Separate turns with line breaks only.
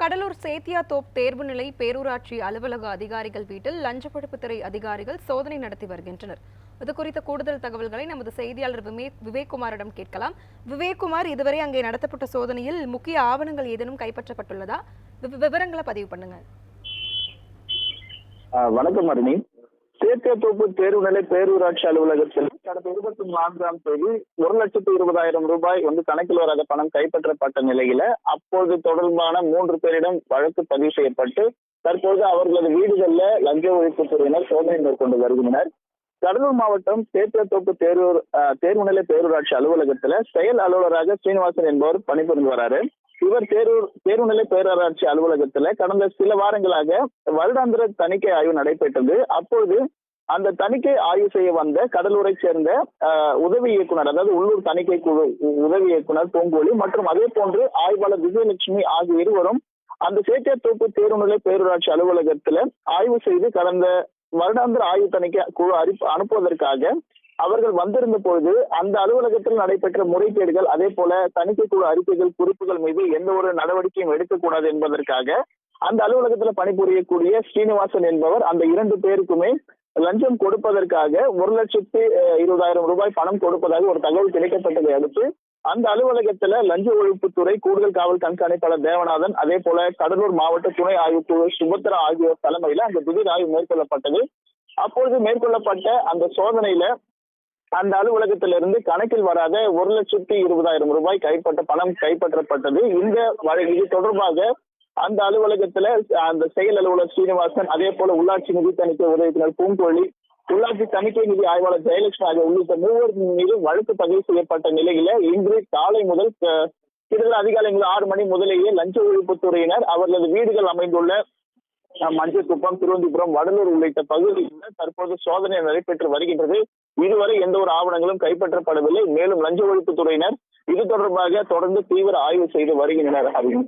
கடலூர் சேத்தியாத்தோப் தேர்வு நிலை பேரூராட்சி அலுவலக அதிகாரிகள் வீட்டில் லஞ்சப்படுப்புத்துறை அதிகாரிகள் சோதனை நடத்தி வருகின்றனர். இது குறித்த கூடுதல் தகவல்களை நமது செய்தியாளர் விவேக் விவேக்குமாரிடம் கேட்கலாம். விவேக்குமார் இதுவரை அங்கே நடத்தப்பட்ட சோதனையில் முக்கிய ஆவணங்கள் ஏதேனும் கைப்பற்றப்பட்டுள்ளதா? விவரங்களை பதிவு பண்ணுங்க
வணக்கம் அருணி. சேத்தியத்தோப்பு தேர்வு நிலை பேரூராட்சி அலுவலகத்தில் கடந்த இருபத்தி நான்காம் தேதி ஒரு லட்சத்து இருபதாயிரம் ரூபாய் வந்து கணக்கில் வராத பணம் கைப்பற்றப்பட்ட நிலையில அப்போது தொடர்பான மூன்று பேரிடம் வழக்கு பதிவு செய்யப்பட்டு தற்போது அவர்களது வீடுகளில் லஞ்ச ஒழிப்புத்துறையினர் சோதனை மேற்கொண்டு வருகின்றனர். கடலூர் மாவட்டம் சேத்தியத்தோப்பு தேர்வு தேர்வுநிலை பேரூராட்சி அலுவலகத்துல செயல் அலுவலராக ஸ்ரீனிவாசன் என்பவர் பணிபுரிந்து வராரு. இவர் தேரூர் தேர்வுநிலை பேரூராட்சி அலுவலகத்துல கடந்த சில வாரங்களாக வருடாந்திர தணிக்கை ஆய்வு நடைபெற்றது. அப்பொழுது அந்த தணிக்கை ஆய்வு செய்ய வந்த கடலூரை சேர்ந்த உதவி இயக்குனர் அதாவது உள்ளூர் தணிக்கை குழு உதவி இயக்குனர் பூங்கோலி மற்றும் அதே போன்று ஆய்வாளர் விஜயலட்சுமி ஆகிய இருவரும் அந்த சேத்தியத்தோப்பு தேர்வுநிலை பேரூராட்சி அலுவலகத்துல ஆய்வு செய்து கடந்த வருடாந்திர ஆய்வு தணிக்கை குழு அறிப்பு அனுப்புவதற்காக அவர்கள் வந்திருந்த பொழுது அந்த அலுவலகத்தில் நடைபெற்ற முறைகேடுகள் அதே போல தணிக்கை குழு அறிக்கைகள் குறிப்புகள் மீது எந்த ஒரு நடவடிக்கையும் எடுக்கக்கூடாது என்பதற்காக அந்த அலுவலகத்துல பணிபுரியக்கூடிய ஸ்ரீனிவாசன் என்பவர் அந்த இரண்டு பேருக்குமே லஞ்சம் கொடுப்பதற்காக ஒரு லட்சத்து இருபதாயிரம் ரூபாய் பணம் கொடுப்பதாக ஒரு தகவல் கிடைக்கப்பட்டதை அடுத்து அந்த அலுவலகத்துல லஞ்ச ஒழிப்புத்துறை கூடுதல் காவல் கண்காணிப்பாளர் தேவநாதன் அதே போல கடலூர் மாவட்ட துணை ஆய்வுக்குழு சுபத்ரா ஆகியோர் தலைமையில அங்கு திடீர் ஆய்வு மேற்கொள்ளப்பட்டது. அப்பொழுது மேற்கொள்ளப்பட்ட அந்த சோதனையில அந்த அலுவலகத்திலிருந்து கணக்கில் வராத ஒரு லட்சத்தி இருபதாயிரம் ரூபாய் கைப்பற்ற பணம் கைப்பற்றப்பட்டது. இந்த வழக்கு இது தொடர்பாக அந்த அலுவலகத்துல அந்த செயல் அலுவலர் ஸ்ரீனிவாசன் அதே போல உள்ளாட்சி நிதி தணிக்கை உதவினர் பூங்கொழி உள்ளாட்சி தணிக்கை நிதி ஆய்வாளர் ஜெயலட்சுமி ஆகிய உள்ளிட்ட மூவர் மீது வழக்கு பதிவு செய்யப்பட்ட நிலையில இன்று காலை முதல் அஹ், கிட்டத்தட்ட அதிகாலை முதல் ஆறு மணி முதலேயே லஞ்ச ஒழிப்புத்துறையினர் அவர்களது வீடுகள் அமைந்துள்ள அஹ், மஞ்சக்குப்பம் திருவந்திபுரம் வடலூர் உள்ளிட்ட பகுதிகளில் தற்போது சோதனை நடைபெற்று வருகின்றது. இதுவரை எந்த ஒரு ஆவணங்களும் கைப்பற்றப்படவில்லை. மேலும் லஞ்ச ஒழிப்புத்துறையினர் இது தொடர்பாக தொடர்ந்து தீவிர ஆய்வு செய்து வருகின்றனர். அறிவு